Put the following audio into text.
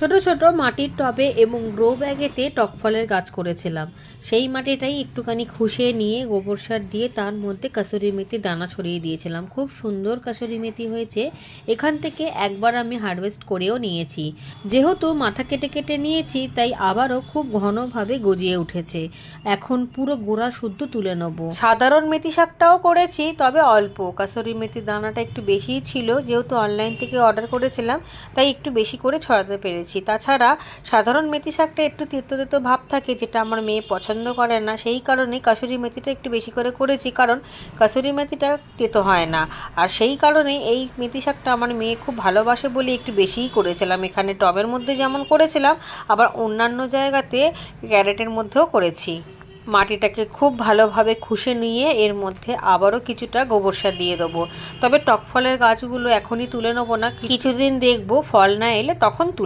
ছোট ছোট মাটির টবে এবং গ্রো ব্যাগেতে টক ফলের গাছ করেছিলাম। সেই মাটিটাই একটুখানি খুশে নিয়ে গোবর সার দিয়ে তার মধ্যে কাসুরি মেথি দানা ছড়িয়ে দিয়েছিলাম। খুব সুন্দর কাসুরি মেথি হয়েছে। এখান থেকে একবার আমি হারভেস্ট করেও নিয়েছি। যেহেতু মাথা কেটে কেটে নিয়েছি, তাই আবারও খুব ঘনভাবে গজিয়ে উঠেছে। এখন পুরো গোড়া শুদ্ধ তুলে নেব। সাধারণ মেথি শাকটাও করেছি, তবে অল্প। কাসুরি মেথির দানাটা একটু বেশিই ছিল, যেহেতু অনলাইন থেকে অর্ডার করেছিলাম, তাই একটু বেশি করে ছড়াতে পেরেছি। তাছাড়া সাধারণ মেথি শাকটা একটু তীর্থ তিতো ভাব থাকে, যেটা আমার মেয়ে পছন্দ করে না, সেই কারণে কাসুরি মেথিটা একটু বেশি করে করেছি, কারণ কাসুরি মেথিটা তেতো হয় না। আর সেই কারণে এই মেথি শাকটা আমার মেয়ে খুব ভালোবাসে বলে একটু বেশিই করেছিলাম। এখানে টবের মধ্যে যেমন করেছিলাম, আবার অন্যান্য জায়গাতে ক্যারেটের মধ্যেও করেছি। মাটিটাকে খুব ভালোভাবে খুশে নিয়ে এর মধ্যে আবারও কিছুটা গোবর সার দিয়ে দেবো। তবে টক ফলের গাছগুলো এখনই তুলে নেব না, কিছুদিন দেখব ফল না এলে তখন তুলে